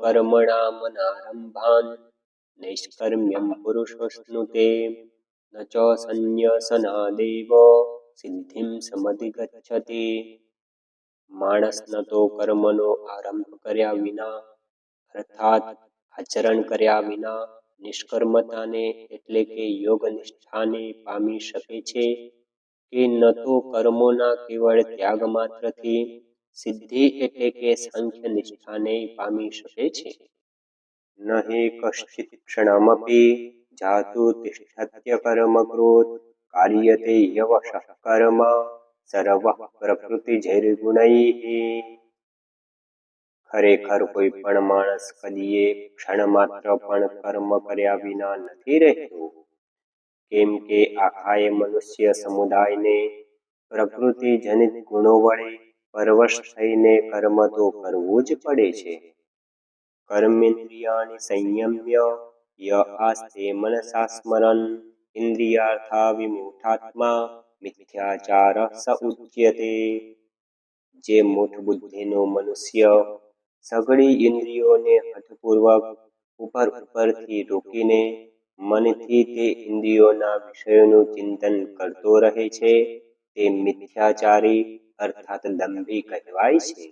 કર્મણામનારંભાન નૈષ્કર્મ્યમ પુરુષોષ્ણુતે ન ચ સંન્યસનાદેવ સિદ્ધિમ સમધિગચ્છતિ માણસ ન તો કર્મનો આરંભ કર્યા વિના અર્થાત આચરણ કર્યા વિના નિષ્કર્મતાને એટલે કે યોગ નિષ્ઠાને પામી શકે છે। કે ન તો કર્મોના કેવળ ત્યાગ માત્રથી સિદ્ધિ એટલે કે સાંખ્ય નિષ્ઠાને પામી શકે છે. ન કશ્ચિત ક્ષણમપી, જાતુ તિષ્ઠત્ય કર્મકૃત કાર્યતે યવશ કર્મ સર્વ પ્રકૃતિજૈર્ગુણૈઃ ખરેખર કોઈ પણ માણસ કદીએ ક્ષણ માત્ર પણ કર્મ કર્યા વિના નથી રહેતો. કેમ કે આખાય મનુષ્ય સમુદાયને પ્રકૃતિજનિત ગુણો વડે પરવશ થઈને કર્મ તો કરવું જ પડે છે. કર્મેન્દ્રિયાની સંયમ્ય, ય આસ્તે મનસા સ્મરન ઇન્દ્રિયાર્થા વિમૂઢાત્મા મિથ્યાચાર સ ઉચ્યતે જે મૂઠ બુદ્ધિનો મનુષ્ય સગળી ઇન્દ્રિયોને હઠપૂર્વક ઉપર ઉપરથી રોકીને મનથી તે ઇન્દ્રિયોના વિષયોનું ચિંતન કરતો રહે છે, તે મિથ્યાચારી અર્થાત દંભી કહેવાય છે.